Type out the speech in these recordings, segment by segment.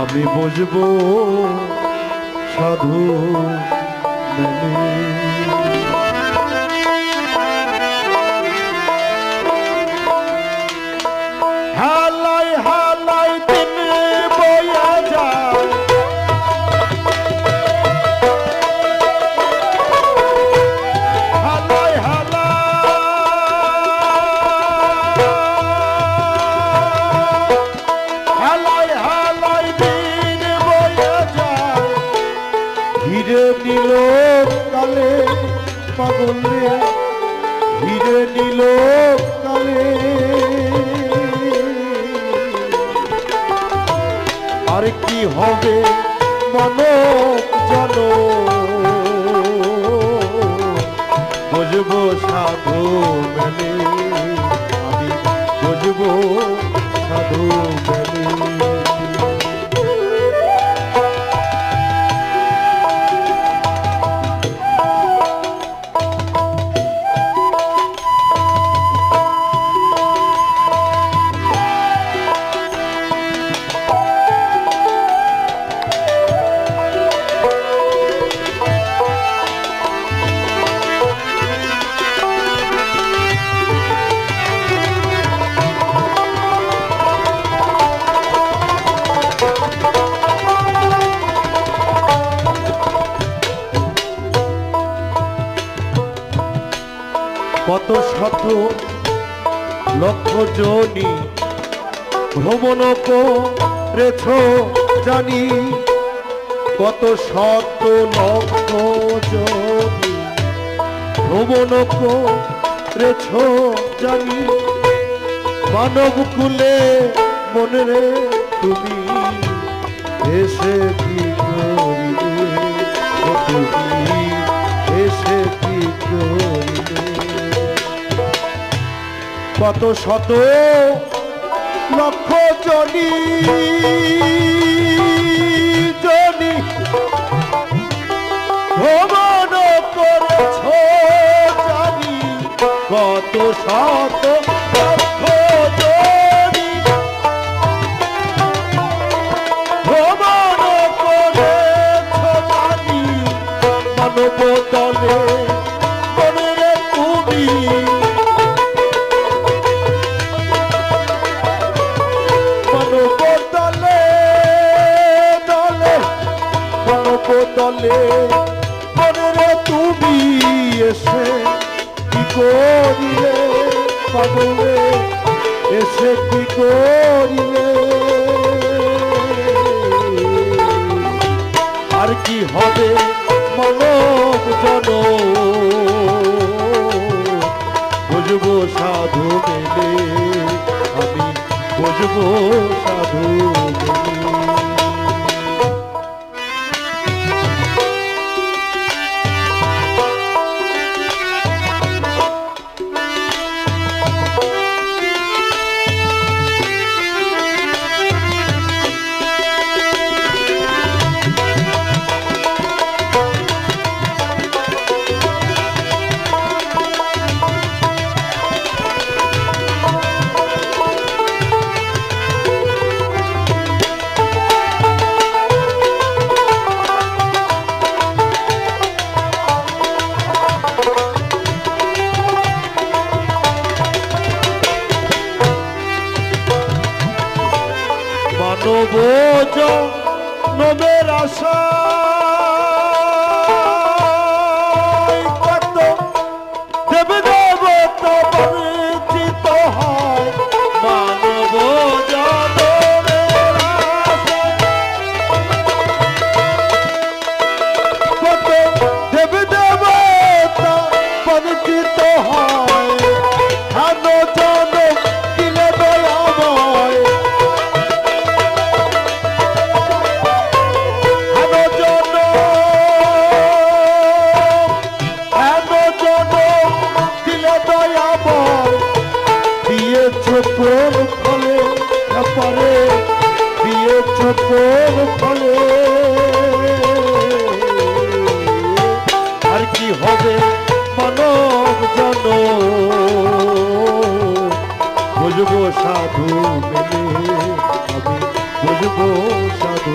আমি বুঝব সাধু পাগলে হিরে নিল কালে। শত লক্ষ জনি ভ্রমণ করেছ জানি, কত শত লক্ষ জনি ভ্রমণ করেছ জানি, মানব কুলে মনে রে তুমি, এসে কি কত শত লক্ষ জনি জনি ভ্রমণ করেছ জানি কত শত পাগলে এসে কি করিলে? আর কি হবে মানব জন বুঝব সাধু মেলে আমি, বুঝব সাধু মেলে মানব নবের আশা দেব দেবতা পরিচিত হয় মানব পারে দিয়েছ কোন ফলে আর কি হবে মানব জন? বুঝব সাধু মেলে বুঝব সাধু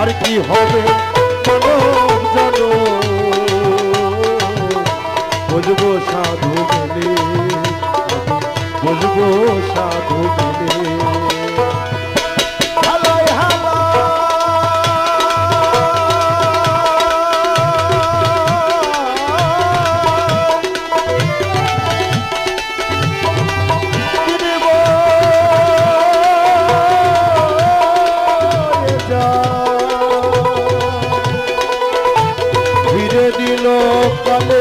আর কি হবে মানব বুঝব সাধু বলে বুঝব সাধু বলে। Oh.